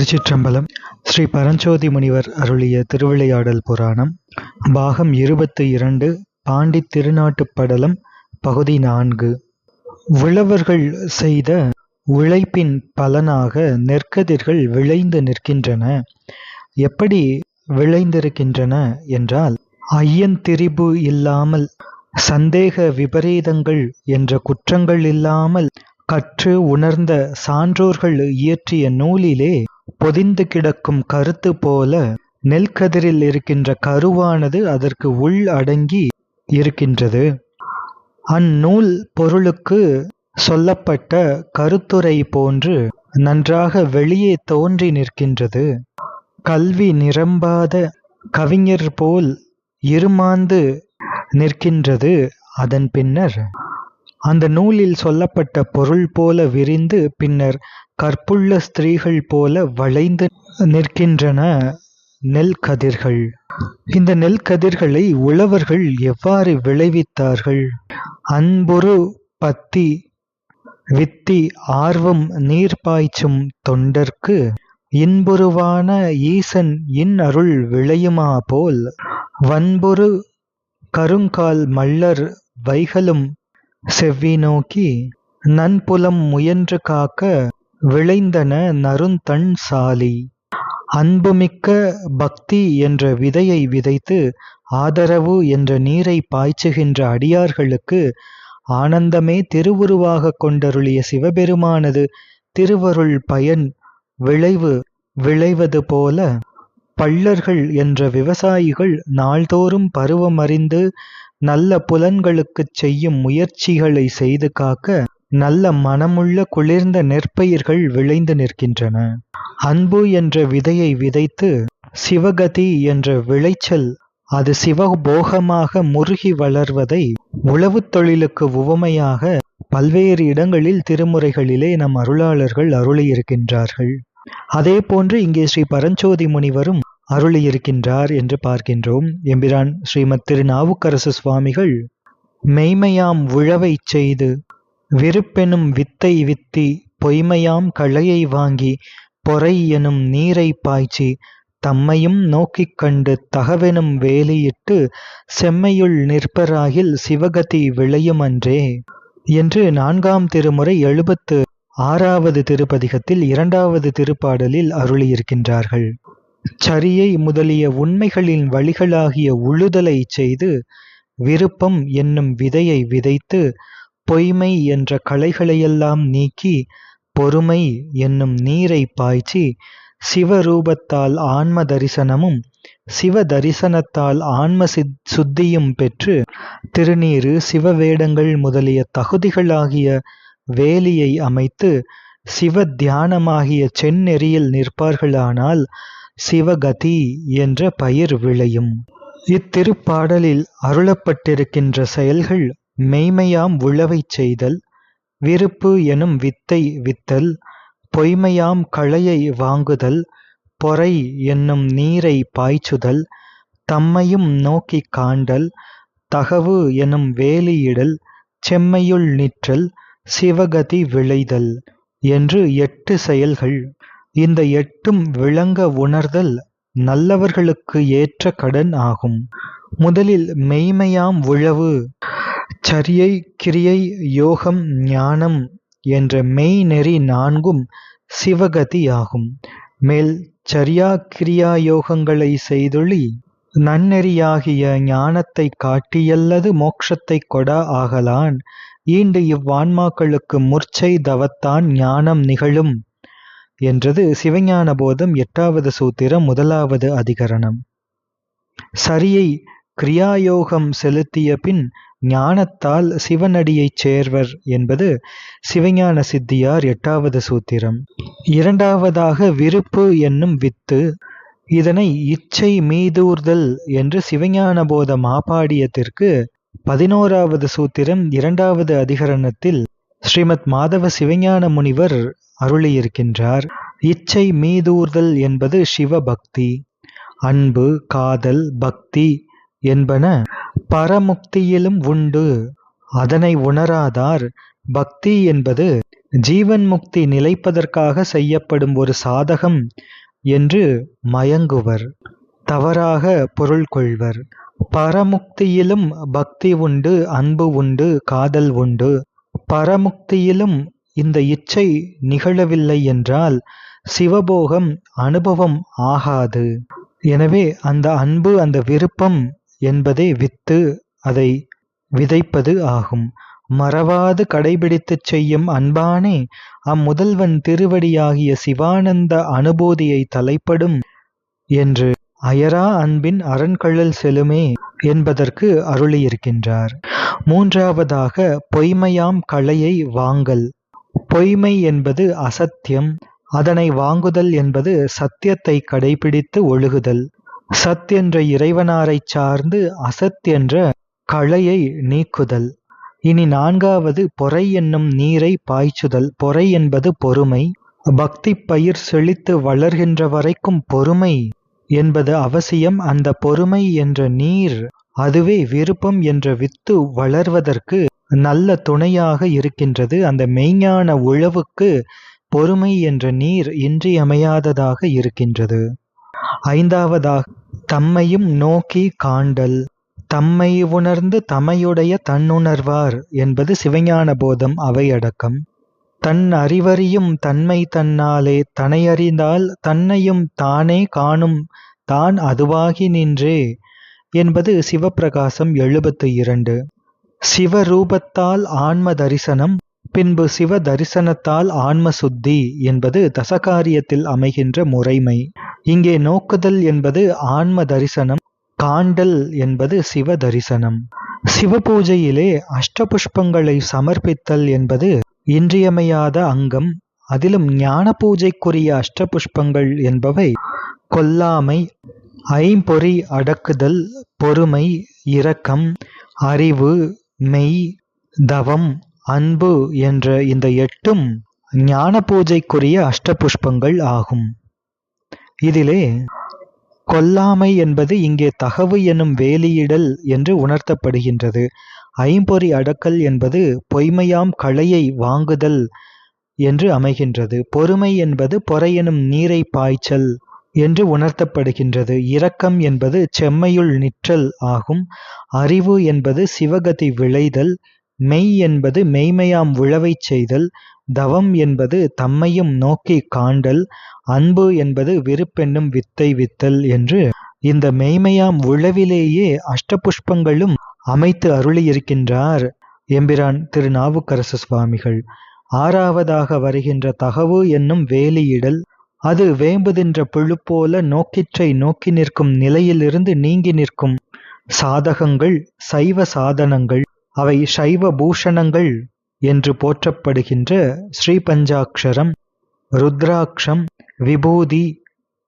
திருச்சிற்றம்பலம் ஸ்ரீ பரஞ்சோதி முனிவர் அருளிய திருவிளையாடல் புராணம் பாகம் இருபத்தி இரண்டு பாண்டி திருநாட்டு படலம் பகுதி நான்கு. உழவர்கள் செய்த உழைப்பின் பலனாக நெற்கதிர்கள் விளைந்து நிற்கின்றன. எப்படி விளைந்திருக்கின்றன என்றால் ஐயந்திரிபு இல்லாமல் சந்தேக விபரீதங்கள் என்ற குற்றங்கள் இல்லாமல் கற்று உணர்ந்த சான்றோர்கள் இயற்றிய நூலிலே பொதிந்து கிடக்கும் கருத்து போல நெல்கதிரில் இருக்கின்ற கருவானது அதற்கு உள் அடங்கி இருக்கின்றது. அந்நூல் பொருளுக்கு சொல்லப்பட்ட கருத்துரை போன்று நன்றாக வெளியே தோன்றி நிற்கின்றது. கல்வி நிரம்பாத கவிஞர் போல் இருமாந்து நிற்கின்றது அதன் பின்னர். அந்த நூலில் சொல்லப்பட்ட பொருள் போல விரிந்து பின்னர் கற்புள்ள ஸ்திரீகள் போல வளைந்து நிற்கின்றன நெல் கதிர்கள் இந்த நெல் கதிர்களை உழவர்கள் எவ்வாறு விளைவித்தார்கள்? அன்புரு பத்தி வித்தி ஆர்வம் நீர் பாய்ச்சும் தொண்டர்க்கு இன்புருவான ஈசன் இன் அருள் விளையுமா போல் வன்புரு கருங்கால் மல்லர் வைகலும் செவ்வி நோக்கி நன்புலம் முயன்று காக்க விளைந்தன நறுந்தண் சாலி. அன்புமிக்க பக்தி என்ற விதையை விதைத்து ஆதரவு என்ற நீரை பாய்ச்சுகின்ற அடியார்களுக்கு ஆனந்தமே திருவுருவாக கொண்டருளிய சிவபெருமானது திருவருள் பயன் விளைவு விளைவது போல பள்ளர்கள் என்ற விவசாயிகள் நாள்தோறும் பருவமறிந்து நல்ல புலன்களுக்குச் செய்யும் முயற்சிகளை செய்து காக்க நல்ல மனமுள்ள குளிர்ந்த நெற்பயிர்கள் விளைந்து நிற்கின்றன. அன்பு என்ற விதையை விதைத்து சிவகதி என்ற விளைச்சல் அது சிவபோகமாக முருகி வளர்வதை உழவுத் தொழிலுக்கு உவமையாக பல்வேறு இடங்களில் திருமுறைகளிலே நம் அருளாளர்கள் அருளியிருக்கின்றார்கள். அதே போன்று இங்கே ஸ்ரீ பரஞ்சோதி முனிவரும் அருளியிருக்கின்றார் என்று பார்க்கின்றோம். எம்பிரான் ஸ்ரீமத் திருநாவுக்கரசு சுவாமிகள் மெய்மையாம் உழவைச் செய்து விருப்பெனும் வித்தை வித்தி பொய்மையாம் களையை வாங்கி பொறை எனும் நீரை பாய்ச்சி தம்மையும் நோக்கிக் கண்டு தகவெனும் வேலையிட்டு செம்மையுள் நிற்பராகில் சிவகதி விளையுமன்றே. என்று நான்காம் திருமுறை எழுபத்து ஆறாவது திருப்பதிகத்தில் இரண்டாவது திருப்பாடலில் அருளியிருக்கின்றார்கள். சரியை முதலிய உண்மைகளின் வழிகளாகிய உழுதலை செய்து விருப்பம் என்னும் விதையை விதைத்து பொய்மை என்ற களைகளையெல்லாம் நீக்கி பொறுமை என்னும் நீரை பாய்ச்சி சிவரூபத்தால் ஆன்ம தரிசனமும் சிவ தரிசனத்தால் ஆன்ம சித் சுத்தியும் பெற்று திருநீரு சிவவேடங்கள் முதலிய தகுதிகளாகிய வேலியை அமைத்து சிவ தியானமாகிய செந்நெறியில் நிற்பார்களானால் சிவகதி என்ற பயிர் விளையும். இத்திருப்பாடலில் அருளப்பட்டிருக்கின்ற செயல்கள் மெய்மையாம் உழவைச் செய்தல் விருப்பு எனும் வித்தை வித்தல் பொய்மையாம் களையை வாங்குதல் பொறை என்னும் நீரை பாய்ச்சுதல் தம்மையும் நோக்கிக் காண்டல் தகவு எனும் வேலியிடல் செம்மையுள் நிற்றல் சிவகதி விளைதல் என்று எட்டு செயல்கள். இந்த எட்டும் விளங்க உணர்தல் நல்லவர்களுக்கு ஏற்ற கடன் ஆகும். முதலில் மெய்மையாம் உழவு. சரியை கிரியை யோகம் ஞானம் என்ற மெய்நெறி நான்கும் சிவகதி ஆகும். மேல் சரியா கிரியா யோகங்களை செய்தொழி நன்னெறியாகிய ஞானத்தை காட்டியல்லது மோட்சத்தை கொடா ஆகலான். ஈண்டு இவ்வான்மாக்களுக்கு முர்ச்சை தவத்தான் ஞானம் நிகழும் என்றது சிவஞான போதம் எட்டாவது சூத்திரம் முதலாவது அதிகரணம். சரியை கிரியாயோகம் செலுத்திய பின் ஞானத்தால் சிவனடியைச் சேர்வர் என்பது சிவஞான சித்தியார் எட்டாவது சூத்திரம். இரண்டாவதாக விருப்பு என்னும் வித்து இதனை இச்சை மீதூர்தல் என்று சிவஞான போத மாபாடியத்திற்கு பதினோராவது சூத்திரம் இரண்டாவது அதிகரணத்தில் ஸ்ரீமத் மாதவ சிவஞான முனிவர் அருளியிருக்கின்றார். இச்சை மீதூர்தல் என்பது சிவபக்தி அன்பு காதல் பக்தி என்பன பரமுக்தியிலும் உண்டு. அதனை உணராதார் பக்தி என்பது ஜீவன் முக்தி நிலைப்பதற்காக செய்யப்படும் ஒரு சாதகம் என்று மயங்குவர். தவறாக பொருள் கொள்வர். பரமுக்தியிலும் பக்தி உண்டு அன்பு உண்டு காதல் உண்டு. பரமுக்தியிலும் இந்த இச்சை நிகழவில்லை என்றால் சிவபோகம் அனுபவம் ஆகாது. எனவே அந்த அன்பு அந்த விருப்பம் என்பதே வித்து அதை விதைப்பது ஆகும். மறவாது கடைபிடித்துச் செய்யும் அன்பானே அம்முதல்வன் திருவடியாகிய சிவானந்த அனுபூதியை தலைப்படும் என்று அயரா அன்பின் அரண்கழல் செலுமே என்பதற்கு அருளியிருக்கின்றார். மூன்றாவதாக பொய்மையாம் கலையை வாங்கல். பொய்மை என்பது அசத்தியம் அதனை வாங்குதல் என்பது சத்தியத்தை கடைபிடித்து ஒழுகுதல். சத் என்ற இறைவனாரைச் சார்ந்து அசத் என்ற களையை நீக்குதல். இனி நான்காவது பொறை என்னும் நீரை பாய்ச்சுதல். பொறை என்பது பொறுமை. பக்தி பயிர் செழித்து வளர்கின்ற வரைக்கும் பொறுமை என்பது அவசியம். அந்த பொறுமை என்ற நீர் அதுவே விருப்பம் என்ற வித்து வளர்வதற்கு நல்ல துணையாக இருக்கின்றது. அந்த மெய்ஞான உழவுக்கு பொறுமை என்ற நீர் இன்றியமையாததாக இருக்கின்றது. ஐந்தாவதாக தம்மையும் நோக்கி காண்டல். தம்மை உணர்ந்து தமையுடைய தன்னுணர்வார் என்பது சிவஞான போதம் அவையடக்கம். தன் அறிவறியும் தன்மை தன்னாலே தனையறிந்தால் தன்னையும் தானே காணும் தான் அதுவாகி நின்றே என்பது சிவப்பிரகாசம் எழுபத்து இரண்டு. சிவரூபத்தால் ஆன்ம தரிசனம் பின்பு சிவ தரிசனத்தால் ஆன்ம சுத்தி என்பது தசகாரியத்தில் அமைகின்ற முறைமை. இங்கே நோக்குதல் என்பது ஆன்ம தரிசனம் காண்டல் என்பது சிவ தரிசனம் சிவ பூஜையிலே அஷ்டபுஷ்பங்களை சமர்ப்பித்தல் என்பது இன்றியமையாத அங்கம் அதிலும் ஞான பூஜைக்குரிய அஷ்டபுஷ்பங்கள் என்பவை கொல்லாமை ஐம்பொறி அடக்குதல் பொறுமை இரக்கம் அறிவு மெய் தவம் அன்பு என்ற இந்த எட்டும் ஞான பூஜைக்குரிய அஷ்டபுஷ்பங்கள் ஆகும். இதிலே கொல்லாமை என்பது இங்கே தகவு எனும் வேலியிடல் என்று உணர்த்தப்படுகின்றது. ஐம்பொறி அடக்கல் என்பது பொய்மையாம் களையை வாங்குதல் என்று அமைகின்றது. பொறுமை என்பது பொறையெனும் நீரை பாய்ச்சல் என்று உணர்த்தப்படுகின்றது. இரக்கம் என்பது செம்மையுள் நிற்றல் ஆகும். அறிவு என்பது சிவகதி விளைதல் மெய் என்பது மெய்மையாம் உழவைச் செய்தல் தவம் என்பது தம்மையும் நோக்கி காண்டல் அன்பு என்பது விருப்பென்னும் வித்தை வித்தல் என்று இந்த மெய்மையாம் உழவிலேயே அஷ்டபுஷ்பங்களும் அமைத்து அருளியிருக்கின்றார் எம்பிரான் திரு நாவுக்கரசு சுவாமிகள். ஆறாவதாக வருகின்ற தகவு என்னும் வேலியிடல் அது வேம்புதின்ற புழு போல நோக்கிற்றை நோக்கி நிற்கும் நிலையிலிருந்து நீங்கி நிற்கும் சாதகங்கள் சைவ சாதனங்கள் அவை சைவ பூஷணங்கள் என்று போற்றப்படுகின்ற ஸ்ரீபஞ்சாட்சரம் ருத்ராட்சம் விபூதி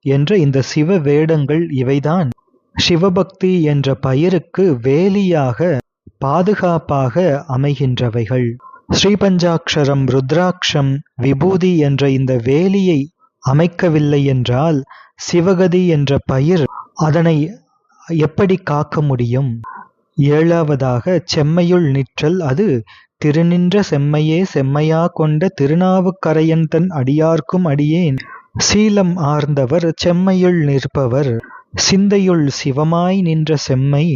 என்ற இந்த சிவ வேடங்கள் இவைதான். சிவபக்தி என்ற பயிருக்கு வேலியாக பாதுகாப்பாக அமைகின்றவைகள். ஸ்ரீபஞ்சாட்சரம் ருத்ராட்சம் விபூதி என்ற இந்த வேலியை அமைக்கவில்லை என்றால் சிவகதி என்ற பயிர் அதனை எப்படி காக்க முடியும்? ஏழாவதாக செம்மையுள் நிற்றல் அது திருநின்ற செம்மையே செம்மையா கொண்ட திருநாவுக்கரையன் தன் அடியார்க்கும் அடியேன். சீலம் ஆர்ந்தவர் செம்மையுள் நிற்பவர் சிந்தையுள் சிவமாய் நின்ற செம்மை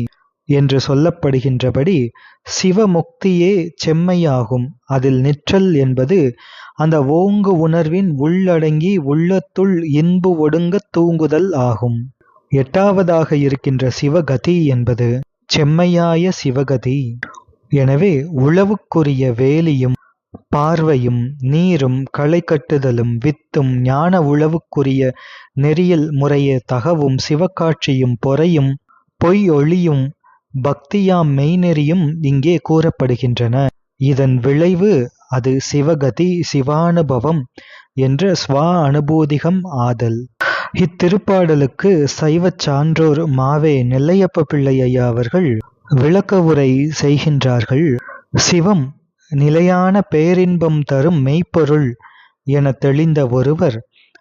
என்று சொல்லப்படுகின்றபடி சிவமுக்தியே செம்மையாகும். அதில் நிற்றல் என்பது அந்த ஓங்கு உணர்வின் உள்ளடங்கி உள்ளத்துள் இன்பு ஒடுங்க தூங்குதல் ஆகும். எட்டாவதாக இருக்கின்ற சிவகதி என்பது செம்மையாய சிவகதி. எனவே உழவுக்குரிய வேலியும் பார்வையும் நீரும் களை கட்டுதலும் வித்தும் ஞான உழவுக்குரிய நெறியல் முறைய தகவும் சிவக்காட்சியும் பொறையும் பொய் ஒளியும் பக்தியாம் மெய்நெறியும் இங்கே கூறப்படுகின்றன. இதன் விளைவு அது சிவகதி சிவானுபவம் என்ற ஸ்வா அனுபூதிகம் ஆதல். இத்திருப்பாடலுக்கு சைவச் சான்றோர் மாவே நெல்லையப்ப பிள்ளை ஐயா அவர்கள் விளக்க உரை செய்கின்றார்கள். சிவம் நிலையான பேரின்பம் தரும் மெய்ப்பொருள் என தெளிந்த ஒருவர்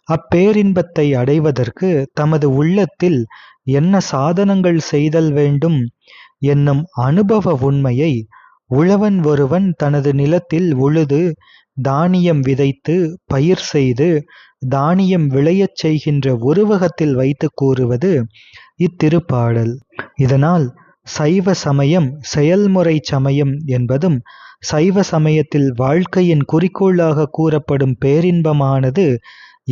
அப்பேரின்பத்தை அடைவதற்கு தமது உள்ளத்தில் என்ன சாதனங்கள் செய்தல் வேண்டும் என்னும் அனுபவ உண்மையை உழவன் ஒருவன் தனது நிலத்தில் உழுது தானியம் விதைத்து பயிர் செய்து தானியம் விளையச் செய்கின்ற உருவகத்தில் வைத்து கூறுவது இத்திருப்பாடல். இதனால் சைவ சமயம் செயல்முறை சமயம் என்பதும் சைவ சமயத்தில் வாழ்க்கையின் குறிக்கோளாக கூறப்படும் பேரின்பமானது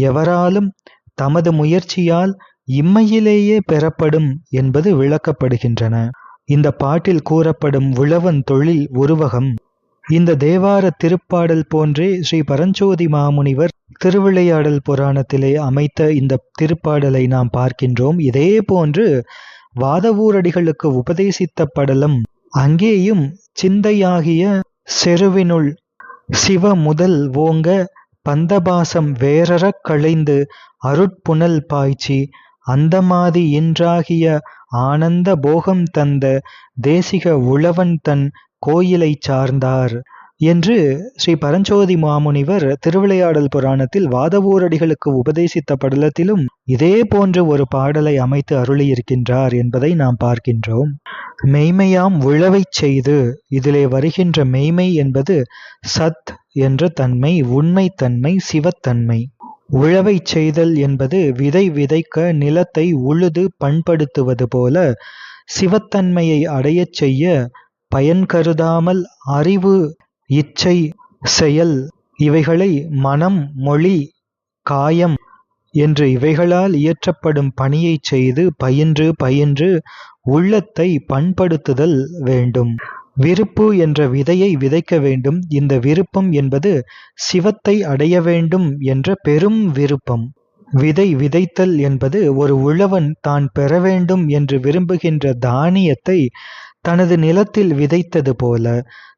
எவராலும் தமது முயற்சியால் இம்மையிலேயே பெறப்படும் என்பது விளக்கப்படுகின்றன. இந்த பாட்டில் கூறப்படும் உழவன் தொழில் உருவகம் இந்த தேவார திருப்பாடல் போன்றே ஸ்ரீ பரஞ்சோதி மாமுனிவர் திருவிளையாடல் புராணத்திலே அமைத்த இந்த திருப்பாடலை நாம் பார்க்கின்றோம். இதே போன்று வாதவூரடிகளுக்கு உபதேசித்த படலம் அங்கேயும் சிந்தையாகிய செருவினுள் சிவ முதல் ஓங்க பந்தபாசம் வேறறக் களைந்து அருட்புணல் பாய்ச்சி அந்தமாதி இன்றாகிய ஆனந்த போகம் தந்த தேசிக உழவன் தன் கோயிலை சார்ந்தார் என்று ஸ்ரீ பரஞ்சோதி மாமுனிவர் திருவிளையாடல் புராணத்தில் வாதவூரடிகளுக்கு உபதேசித்த படலத்திலும் இதே போன்ற ஒரு பாடலை அமைத்து அருளியிருக்கின்றார் என்பதை நாம் பார்க்கின்றோம். மெய்மையாம் உழவைச் செய்து இதிலே வருகின்ற மெய்மை என்பது சத் என்ற தன்மை உண்மை தன்மை சிவத்தன்மை உழவைச் செய்தல் என்பது விதை விதைக்க நிலத்தை உழுது பண்படுத்துவது போல சிவத்தன்மையை அடையச் செய்ய பயன் கருதாமல் அறிவு இச்சை செயல் இவைகளை மனம் மொழி காயம் என்று இவைகளால் இயற்றப்படும் பணியைச் செய்து பயின்று பயின்று உள்ளத்தை பண்படுத்துதல் வேண்டும். விருப்பு என்ற விதையை விதைக்க வேண்டும். இந்த விருப்பம் என்பது சிவத்தை அடைய வேண்டும் என்ற பெரும் விருப்பம். விதை விதைத்தல் என்பது ஒரு உழவன் தான் பெற வேண்டும் என்று விரும்புகின்ற தானியத்தை தனது நிலத்தில் விதைத்தது போல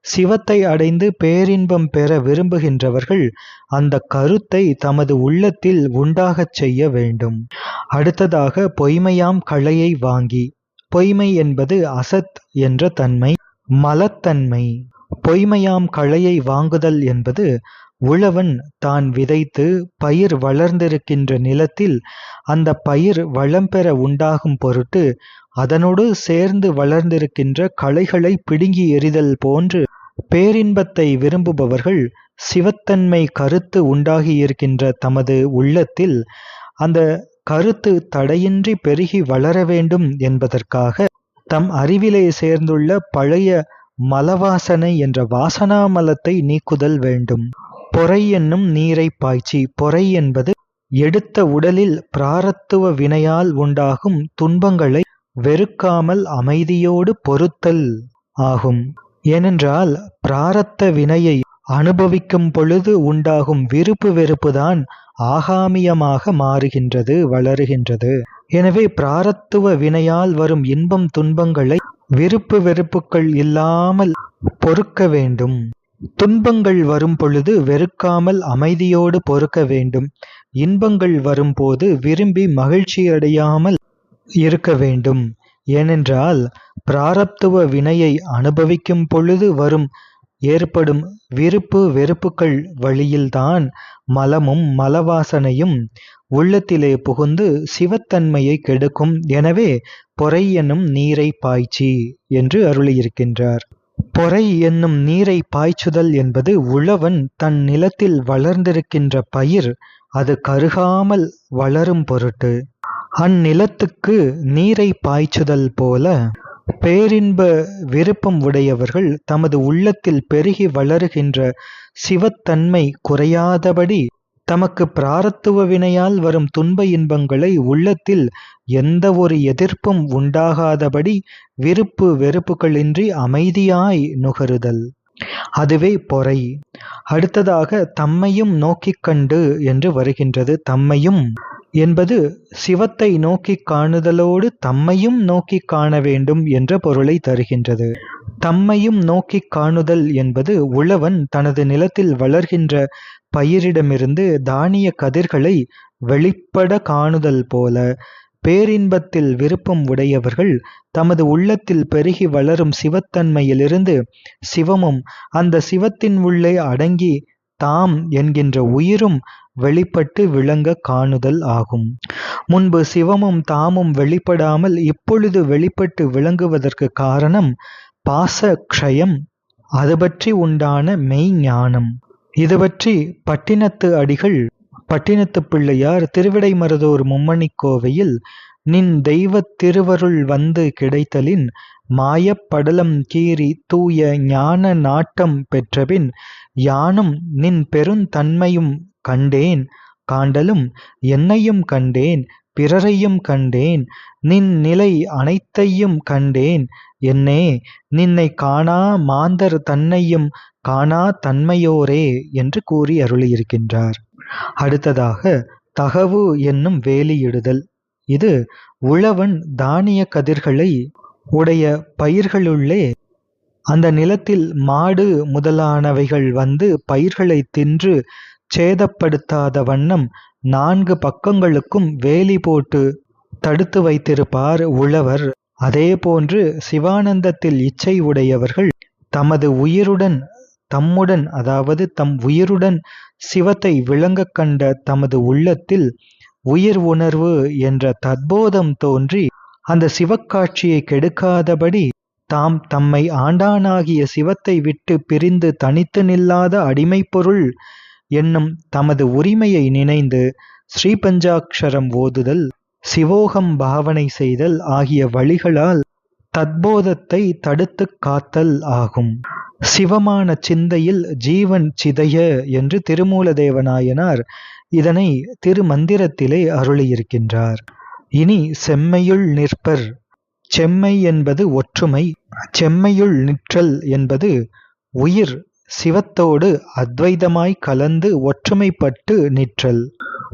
சிவத்தை அடைந்து பேரின்பம் பெற விரும்புகின்றவர்கள் அந்த கருத்தை தமது உள்ளத்தில் உண்டாகச் செய்ய வேண்டும். அடுத்ததாக பொய்மையாம் களையை வாங்கி பொய்மை என்பது அசத் என்ற தன்மை மலத்தன்மை. பொய்மையாம் களையை வாங்குதல் என்பது உழவன் தான் விதைத்து பயிர் வளர்ந்திருக்கின்ற நிலத்தில் அந்த பயிர் வளம் பெற உண்டாகும் பொருட்டு அதனோடு சேர்ந்து வளர்ந்திருக்கின்ற களைகளை பிடுங்கி எறிதல் போன்று பேரின்பத்தை விரும்புபவர்கள் சிவத்தன்மை கருத்து உண்டாகியிருக்கின்ற தமது உள்ளத்தில் அந்த கருத்து தடையின்றி பெருகி வளர வேண்டும் என்பதற்காக தம் அறிவிலே சேர்ந்துள்ள பழைய மலவாசனை என்ற வாசனாமலத்தை நீக்குதல் வேண்டும். பொறை என்னும் நீரை பாய்ச்சி பொறை என்பது எடுத்த உடலில் பிராரத்துவ வினையால் உண்டாகும் துன்பங்களை வெறுக்காமல் அமைதியோடு பொறுத்தல் ஆகும். ஏனென்றால் பிராரத்த வினையை அனுபவிக்கும் பொழுது உண்டாகும் விருப்பு வெறுப்புதான் ஆகாமியமாக மாறுகின்றது வளருகின்றது. எனவே பிராரத்துவ வினையால் வரும் இன்பம் துன்பங்களை விருப்பு வெறுப்புகள் இல்லாமல் பொறுக்க வேண்டும். துன்பங்கள் வரும் பொழுது வெறுக்காமல் அமைதியோடு பொறுக்க வேண்டும். இன்பங்கள் வரும்போது விரும்பி மகிழ்ச்சியடையாமல் இருக்க வேண்டும். ஏனென்றால் பிராரப்துவ வினையை அனுபவிக்கும் பொழுது வரும் ஏற்படும் விருப்பு வெறுப்புகள் வழியில்தான் மலமும் மலவாசனையும் உள்ளத்திலே புகுந்து சிவத்தன்மையை கெடுக்கும். எனவே பொறை என்னும் நீரை பாய்ச்சி என்று அருளியிருக்கின்றார். பொறை என்னும் நீரை பாய்ச்சுதல் என்பது உழவன் தன் நிலத்தில் வளர்ந்திருக்கின்ற பயிர் அது கருகாமல் வளரும் பொருட்டு. அந்நிலத்துக்கு நீரை பாய்ச்சுதல் போல பேரின்ப விருப்பம் உடையவர்கள் தமது உள்ளத்தில் பெருகி வளருகின்ற சிவத்தன்மை குறையாதபடி தமக்கு பிராரத்துவ வினையால் வரும் துன்ப இன்பங்களை உள்ளத்தில் எந்த ஒரு எதிர்ப்பும் உண்டாகாதபடி விருப்பு வெறுப்புகளின்றி அமைதியாய் நுகருதல். அதுவே பொறை. அடுத்ததாக தம்மையும் நோக்கிக் கண்டு என்று வருகின்றது தம்மையும். என்பது சிவத்தை நோக்கி காணுதலோடு தம்மையும் நோக்கி காண வேண்டும் என்ற பொருளை தருகின்றது. தம்மையும் நோக்கி காணுதல் என்பது உழவன் தனது நிலத்தில் வளர்கின்ற பயிரிடமிருந்து தானிய கதிர்களை வெளிப்பட காணுதல் போல பேரின்பத்தில் விருப்பம் உடையவர்கள் தமது உள்ளத்தில் பெருகி வளரும் சிவத்தன்மையிலிருந்து சிவமும் அந்த சிவத்தின் உள்ளே அடங்கி தாம் என்கின்ற உயிரும் வெளிப்பட்டு விளங்க காணுதல் ஆகும். முன்பு சிவமும் தாமும் வெளிப்படாமல் இப்பொழுது வெளிப்பட்டு விளங்குவதற்கு காரணம் பாச க்ஷயம் அது பற்றி உண்டான மெய்ஞானம். இது பற்றி பட்டினத்து அடிகள் பட்டினத்து பிள்ளையார் திருவிடைமருதூர் மும்மணி கோவையில் நின் தெய்வத் திருவருள் வந்து கிடைத்தலின் மாயப்படலம் கீறி தூய ஞான நாட்டம் பெற்றபின் யானும் நின் பெருந்தன்மையும் கண்டேன் காண்டலும் என்னையும் கண்டேன் பிறரையும் கண்டேன் நின் நிலை அனைத்தையும் கண்டேன். என்னே நின்னை காணா மாந்தர் தன்னையும் காணா தன்மையோரே என்று கூறி அருளியிருக்கின்றார். அடுத்ததாக தகவு என்னும் வேலியிடுதல். இது உழவன் தானிய கதிர்களை உடைய பயிர்களுள்ளே அந்த நிலத்தில் மாடு முதலானவைகள் வந்து பயிர்களை தின்று சேதப்படுத்தாத வண்ணம் நான்கு பக்கங்களுக்கும் வேலி போட்டு தடுத்து வைத்திருப்பார் உழவர். அதேபோன்று சிவானந்தத்தில் இச்சை உடையவர்கள் தமது உயிருடன் தம்முடன் அதாவது தம் உயிருடன் சிவத்தை விளங்கக் கண்ட தமது உள்ளத்தில் உயிர் உணர்வு என்ற தத்போதம் தோன்றி அந்த சிவக்காட்சியை கெடுக்காதபடி தாம் தம்மை ஆண்டானாகிய சிவத்தை விட்டு பிரிந்து தனித்து நில்லாத அடிமை பொருள் என்னும் தமது உரிமையை நினைந்து ஸ்ரீபஞ்சாக்ஷரம் ஓதுதல் சிவோகம் பாவனை செய்தல் ஆகிய வழிகளால் தத்போதத்தை தடுத்துக் காத்தல் ஆகும். சிவமான சிந்தையில் ஜீவன் சிதைய என்று திருமூலதேவநாயனார் இதனை திருமந்திரத்திலே அருளியிருக்கின்றார். இனி செம்மையுள் நிற்பர். செம்மை என்பது ஒற்றுமை செம்மையுள் நிற்றல் என்பது உயிர் சிவத்தோடு அத்வைதமாய் கலந்து ஒற்றுமைப்பட்டு நிற்றல்.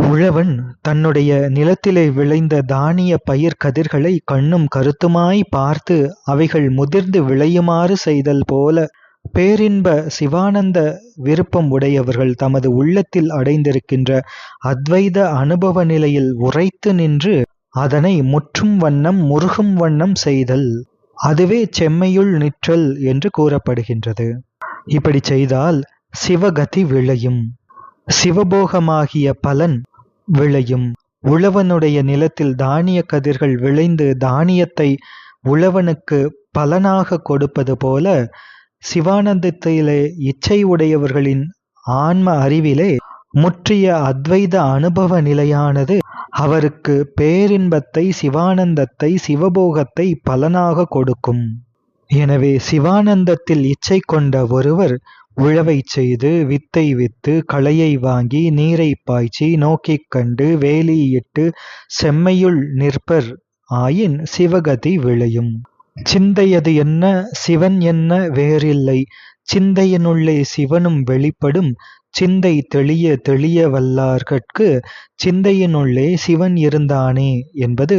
உழவன் தன்னுடைய நிலத்திலே விளைந்த தானிய பயிர் கதிர்களை கண்ணும் கருத்துமாய் பார்த்து அவைகள் முதிர்ந்து விளையுமாறு செய்தல் போல பேரின்ப சிவானந்த விருப்பம் உடையவர்கள் தமது உள்ளத்தில் அடைந்திருக்கின்ற அத்வைத அனுபவ நிலையில் உரைத்து நின்று அதனை முற்றும் வண்ணம் முருகும் வண்ணம் செய்தல். அதுவே செம்மையுள் நிற்றல் என்று கூறப்படுகின்றது. இப்படி செய்தால் சிவகதி விளையும். சிவபோகமாகிய பலன் விளையும். உழவனுடைய நிலத்தில் தானிய கதிர்கள் விளைந்து தானியத்தை உழவனுக்கு பலனாக கொடுப்பது போல சிவானந்தத்திலே இச்சை உடையவர்களின் ஆன்ம அறிவிலே முற்றிய அத்வைத அனுபவ நிலையானது அவருக்கு பேரின்பத்தை சிவானந்தத்தை சிவபோகத்தை பலனாக கொடுக்கும். எனவே சிவானந்தத்தில் இச்சை கொண்ட ஒருவர் உழவை செய்து வித்தை வித்து களையை வாங்கி நீரை பாய்ச்சி நோக்கிக் கண்டு வேலியிட்டு செம்மையுள் நிற்பர் ஆயின் சிவகதி விளையும். சிந்தையது என்ன? சிவன் என்ன? வேறில்லை. சிந்தையினுள்ளே சிவனும் வெளிப்படும். சிந்தை தெளிய தெளிய வல்லார்கட்கு சிந்தையினுள்ளே சிவன் இருந்தானே என்பது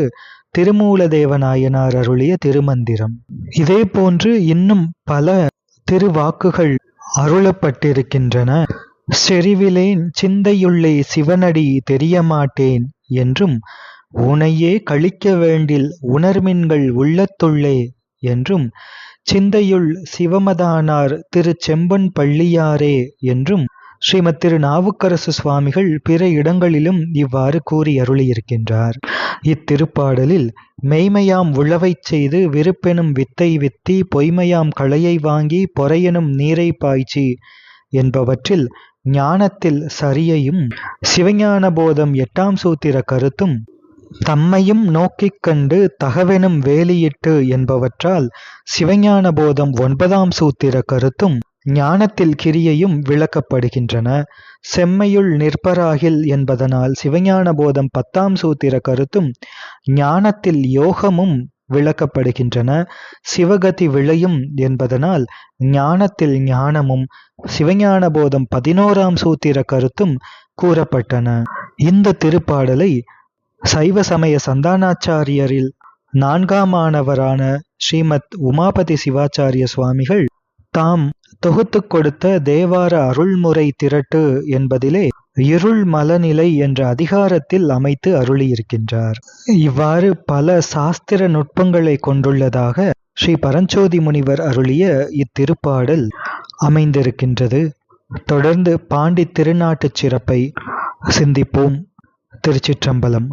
திருமூலதேவநாயனார் அருளிய திருமந்திரம். இதே போன்று இன்னும் பல திருவாக்குகள் அருளப்பட்டிருக்கின்றன. செறிவிலேன் சிந்தையுள்ளே சிவனடி தெரியமாட்டேன் என்றும் உனையே கழிக்க வேண்டில் உணர்மின்கள் உள்ளத்துள்ளே என்றும் சிந்தையுள் சிவமதானார் திரு செம்பன் பள்ளியாரே என்றும் ஸ்ரீமத் திரு நாவுக்கரசு சுவாமிகள் பிற இடங்களிலும் இவ்வாறு கூறி அருளியிருக்கின்றார் இத்திருப்பாடலில் மெய்மையாம் உழவைச் செய்து விருப்பெனும் வித்தை வித்தி பொய்மையாம் களையை வாங்கி பொறையெனும் நீரை பாய்ச்சி என்பவற்றில் ஞானத்தில் சரியையும் சிவஞான போதம் எட்டாம் சூத்திர கருத்தும் தம்மையும் நோக்கிக் கண்டு தகவெனும் வேலியிட்டு என்பவற்றால் சிவஞான போதம் ஒன்பதாம் சூத்திர கருத்தும் ஞானத்தில் கிரியையும் விளக்கப்படுகின்றன. செம்மையுள் நிற்பராகில் என்பதனால் சிவஞான போதம் பத்தாம் சூத்திர கருத்தும் ஞானத்தில் யோகமும் விளக்கப்படுகின்றன. சிவகதி விளையும் என்பதனால் ஞானத்தில் ஞானமும் சிவஞான போதம் பதினோராம் சூத்திர கருத்தும் கூறப்பட்டன. இந்த திருப்பாடலை சைவ சமய சந்தானாச்சாரியரில் நான்காமானவரான ஸ்ரீமத் உமாபதி சிவாச்சாரிய சுவாமிகள் தாம் தொகுத்துக் கொடுத்த தேவார அருள்முறை திரட்டு என்பதிலே இருள் மலநிலை என்ற அதிகாரத்தில் அமைத்து அருளியிருக்கின்றார். இவ்வாறு பல சாஸ்திர நுட்பங்களை கொண்டுள்ளதாக ஸ்ரீ பரஞ்சோதி முனிவர் அருளிய இத்திருப்பாடல் அமைந்திருக்கின்றது. தொடர்ந்து பாண்டி திருநாட்டுச் சிறப்பை சிந்திப்போம். திருச்சிற்றம்பலம்.